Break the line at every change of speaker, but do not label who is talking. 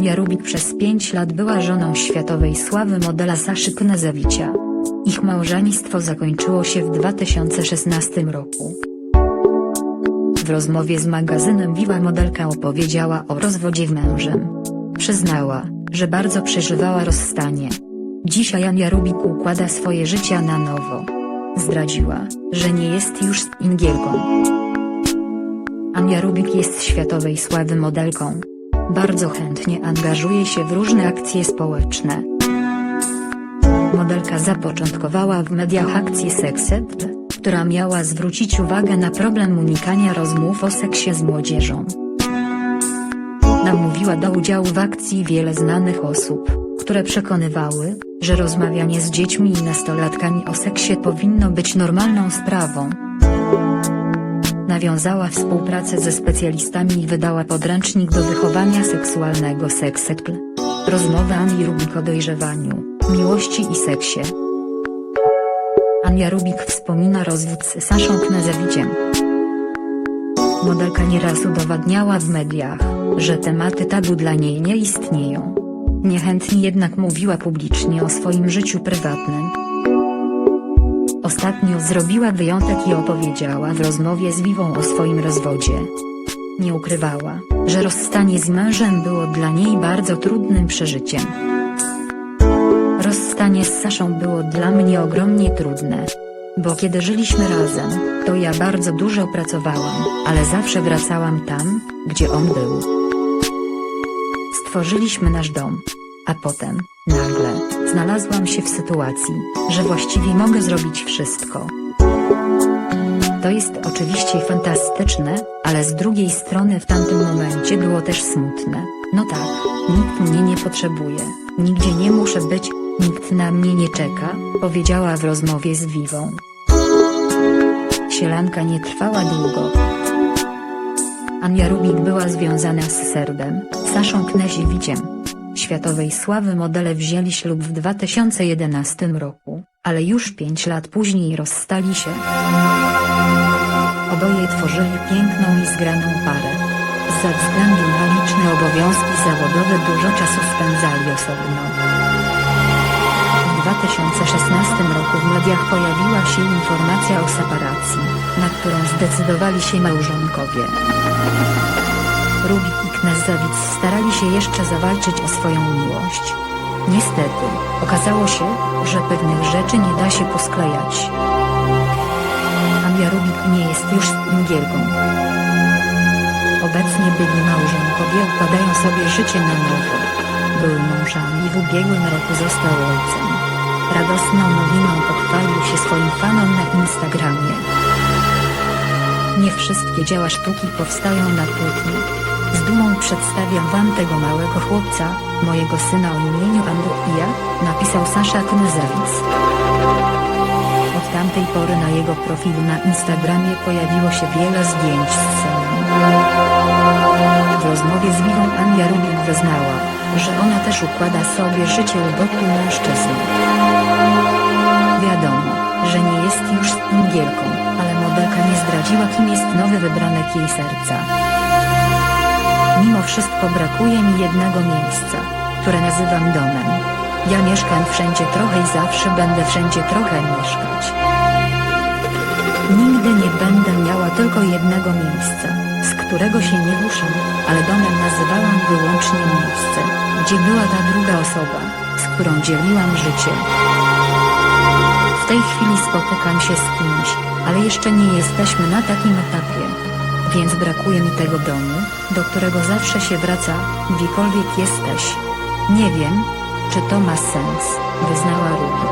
Ania Rubik przez 5 lat była żoną światowej sławy modela Saszy Knezewicza. Ich małżeństwo zakończyło się w 2016 roku. W rozmowie z magazynem Viva modelka opowiedziała o rozwodzie z mężem. Przyznała, że bardzo przeżywała rozstanie. Dzisiaj Ania Rubik układa swoje życie na nowo. Zdradziła, że nie jest już Ingielką. Ania Rubik jest światowej sławy modelką. Bardzo chętnie angażuje się w różne akcje społeczne. Modelka zapoczątkowała w mediach akcję Sexet, która miała zwrócić uwagę na problem unikania rozmów o seksie z młodzieżą. Namówiła do udziału w akcji wiele znanych osób, które przekonywały, że rozmawianie z dziećmi i nastolatkami o seksie powinno być normalną sprawą. Nawiązała współpracę ze specjalistami i wydała podręcznik do wychowania seksualnego Sexetl. Rozmowy Ani Rubik o dojrzewaniu, miłości i seksie. Ania Rubik wspomina rozwód z Saszą Knezewiciem. Modelka nieraz udowadniała w mediach, że tematy tabu dla niej nie istnieją. Niechętnie jednak mówiła publicznie o swoim życiu prywatnym. Ostatnio zrobiła wyjątek i opowiedziała w rozmowie z Wiwą o swoim rozwodzie. Nie ukrywała, że rozstanie z mężem było dla niej bardzo trudnym przeżyciem. Rozstanie z Saszą było dla mnie ogromnie trudne. Bo kiedy żyliśmy razem, to ja bardzo dużo pracowałam, ale zawsze wracałam tam, gdzie on był. Stworzyliśmy nasz dom. A potem, nagle, znalazłam się w sytuacji, że właściwie mogę zrobić wszystko. To jest oczywiście fantastyczne, ale z drugiej strony w tamtym momencie było też smutne. No tak, nikt mnie nie potrzebuje, nigdzie nie muszę być, nikt na mnie nie czeka, powiedziała w rozmowie z Wiwą. Sielanka nie trwała długo. Ania Rubik była związana z Serbem, Saszą Kneziewiciem. Światowej sławy modele wzięli ślub w 2011 roku, ale już 5 lat później rozstali się. Oboje tworzyli piękną i zgraną parę. Ze względu na liczne obowiązki zawodowe dużo czasu spędzali osobno. W 2016 roku w mediach pojawiła się informacja o separacji, na którą zdecydowali się małżonkowie. Rubik i Knezewic starali się jeszcze zawalczyć o swoją miłość. Niestety, okazało się, że pewnych rzeczy nie da się posklejać. Ania Rubik nie jest już Ingielką. Obecnie byli małżonkowie układają sobie życie na nowo. Były mężami w ubiegłym roku został ojcem. Radosną nowiną pochwalił się swoim fanom na Instagramie. Nie wszystkie dzieła sztuki powstają na płótnie. Z dumą przedstawiam wam tego małego chłopca, mojego syna o imieniu Andrija, napisał Sasza Knyzewic. Od tamtej pory na jego profilu na Instagramie pojawiło się wiele zdjęć z synem. W rozmowie z Wiwą Ania Rubik wyznała, że ona też układa sobie życie u boku mężczyzny. Wiadomo, że nie jest już Ingielką, ale modelka nie zdradziła kim jest nowy wybranek jej serca. Mimo wszystko brakuje mi jednego miejsca, które nazywam domem. Ja mieszkam wszędzie trochę i zawsze będę wszędzie trochę mieszkać. Nigdy nie będę miała tylko jednego miejsca, z którego się nie ruszam, ale domem nazywałam wyłącznie miejsce, gdzie była ta druga osoba, z którą dzieliłam życie. W tej chwili spotykam się z kimś, ale jeszcze nie jesteśmy na takim etapie. Więc brakuje mi tego domu, do którego zawsze się wraca, gdziekolwiek jesteś. Nie wiem, czy to ma sens, wyznała Rubik.